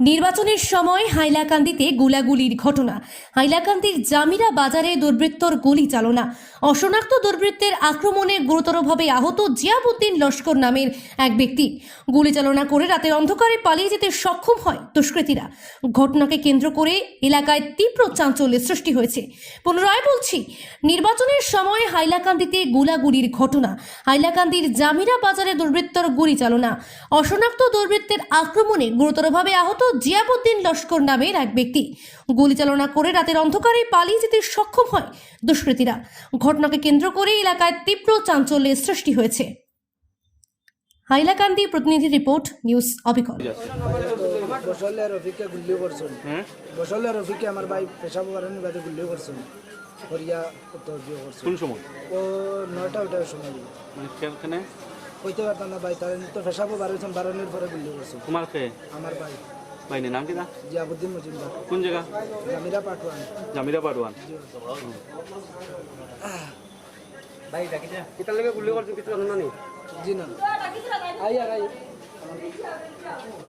নির্বাচনের সময় হাইলাকান্দিতে গোলাগুলির ঘটনা। হাইলাকান্দির জামিরা বাজারে দুর্বৃত্তর গুলি চালনা। অশনাক্ত দুর্বৃত্তের আক্রমণে গুরুতরভাবে আহত জিয়াবুদ্দিন লস্কর নামের এক ব্যক্তি। গুলি চালনা করে রাতের অন্ধকারে পালিয়ে যেতে সক্ষম হয় দুষ্কৃতীরা। ঘটনাকে কেন্দ্র করে এলাকায় তীব্র চাঞ্চল্যের সৃষ্টি হয়েছে। পুনরায় বলছি, নির্বাচনের সময় হাইলাকান্দিতে গোলাগুলির ঘটনা। হাইলাকান্দির জামিরা বাজারে দুর্বৃত্তর গুলি চালনা। অশনাক্ত দুর্বৃত্তের আক্রমণে গুরুতরভাবে আহত জিয়াবুদ্দিন লস্কর নামের এক ব্যক্তি। গুলি চালনা করে রাতের অন্ধকারে পালিয়ে যেতে সক্ষম হয় দুষ্কৃতীরা। ঘটনাকে কেন্দ্র করে এলাকায় তীব্র চাঞ্চল্যের সৃষ্টি হয়েছে। হাইলাকান্দি প্রতিনিধি রিপোর্ট নিউজ অবিকল। বসলে রফিককে গুল্লি করছেন। হ্যাঁ? বসলে রফিককে আমার ভাই পেশা বাগানি বাদে গুল্লি করছেন। করিয়া উত্তর দিয়ে করছেন। কোন সময়? ও নয়টা ওটার সময়। মানে কেখানে কইতে পারতাম না ভাই তার তো পেশাবো বারোছেন বারোনের পরে গুল্লি করছেন। তোমার কে? আমার ভাই। বাইনে নাম কিনা জিয়াবুদ্দিন মজুমদার কোন জায়গা জামিরা পাটওয়ান জামিরা পাডওয়ান জি না আই আর আই